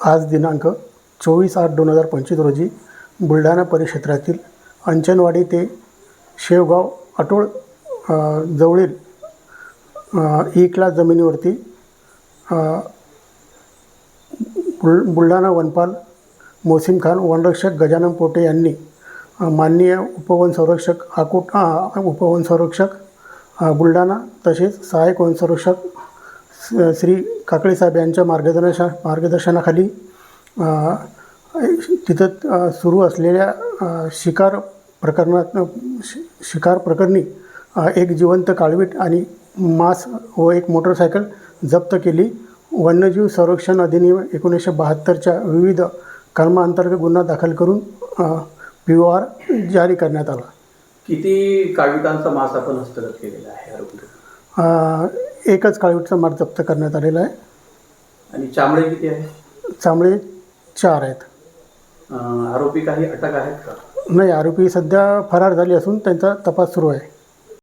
आज दिनांक चोवीस आठ दोन हजार पंचवीस रोजी बुलढाणा परिक्षेत्रातील अंचनवाडी ते शेवगाव अटोळ जवळील ई क्लास जमिनीवरती बुल बुलढाणा वनपाल मोसीम खान वनरक्षक गजानन पोटे यांनी माननीय उपवन संरक्षक आकुट उपवन संरक्षक बुलढाणा तसेच सहाय्यक वन संरक्षक श्री काकळे साहेब यांच्या मार्गदर्शना मार्गदर्शनाखाली तिथं सुरू असलेल्या शिकार प्रकरणात शि शिकार प्रकरणी एक जिवंत काळवीट आणि मांस व एक मोटरसायकल जप्त केली. वन्यजीव संरक्षण अधिनियम एकोणीसशे बहात्तरच्या विविध कलमांतर्गत गुन्हा दाखल करून पी ओ आर जारी करण्यात आला. किती काळविटांचा मास आपण हस्तगत केलेला आहे आरोपी अ, एकच काळवीटचा मार जप्त करण्यात आलेला आहे. आणि चामडे किती आहे चांबळे चार आहेत. अं, आरोपी काही अटक आहेत का? नाही आरोपी सध्या फरार झाले असून त्यांचा तपास सुरू आहे.